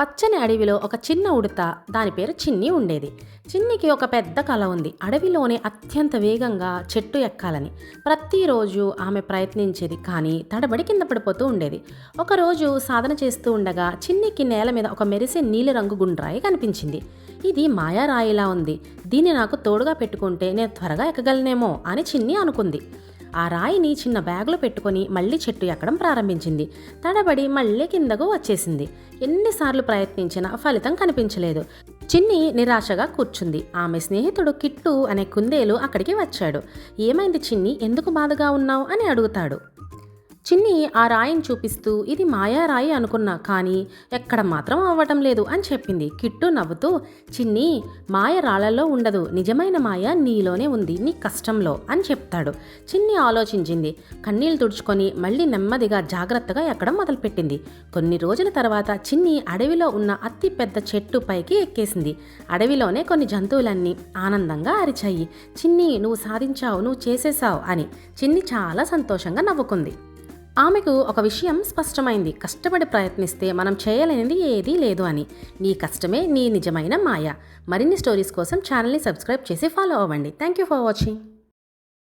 పచ్చని అడవిలో ఒక చిన్న ఉడత దాని పేరు చిన్ని ఉండేది. చిన్నికి ఒక పెద్ద కళ ఉంది. అడవిలోనే అత్యంత వేగంగా చెట్టు ఎక్కాలని. ప్రతిరోజు ఆమె ప్రయత్నించేది కానీ తడబడి కింద పడిపోతూ ఉండేది. ఒకరోజు సాధన చేస్తూ ఉండగా చిన్నికి నేల మీద ఒక మెరిసే నీలిరంగు గుండ్రాయి కనిపించింది. ఇది మాయారాయిలా ఉంది. దీన్ని నాకు తోడుగా పెట్టుకుంటే నేను త్వరగా ఎక్కగలనేమో అని చిన్ని అనుకుంది. ఆ రాయిని చిన్న బ్యాగులో పెట్టుకొని మళ్ళీ చెట్టు ఎక్కడం ప్రారంభించింది. తడబడి మళ్ళీ కిందకు వచ్చేసింది. ఎన్నిసార్లు ప్రయత్నించినా ఫలితం కనిపించలేదు. చిన్ని నిరాశగా కూర్చుంది. ఆమె స్నేహితుడు కిట్టు అనే కుందేలు అక్కడికి వచ్చాడు. ఏమైంది చిన్ని? ఎందుకు బాధగా ఉన్నావు? అని అడుగుతాడు. చిన్ని ఆ రాయిని చూపిస్తూ ఇది మాయా రాయి అనుకున్నా కానీ ఎక్కడ మాత్రం అవ్వటం లేదు అని చెప్పింది. కిట్టు నవ్వుతూ చిన్ని మాయ రాళ్ళలో ఉండదు. నిజమైన మాయ నీలోనే ఉంది. నీ కష్టంలో అని చెప్తాడు. చిన్ని ఆలోచించింది. కన్నీళ్ళు తుడుచుకొని మళ్ళీ నెమ్మదిగా జాగ్రత్తగా ఎక్కడం మొదలుపెట్టింది. కొన్ని రోజుల తర్వాత చిన్ని అడవిలో ఉన్న అతి పెద్ద చెట్టు పైకి ఎక్కేసింది. అడవిలోనే కొన్ని జంతువులన్నీ ఆనందంగా అరిచాయి. చిన్ని నువ్వు సాధించావు. నువ్వు చేసేసావు అని. చిన్ని చాలా సంతోషంగా నవ్వుకుంది. ఆమెకు ఒక విషయం స్పష్టమైంది. కష్టపడి ప్రయత్నిస్తే మనం చేయలేనిది ఏదీ లేదు అని. నీ కష్టమే నీ నిజమైన మాయ. మరిన్ని స్టోరీస్ కోసం ఛానల్ని సబ్స్క్రైబ్ చేసి ఫాలో అవ్వండి. Thank you for watching.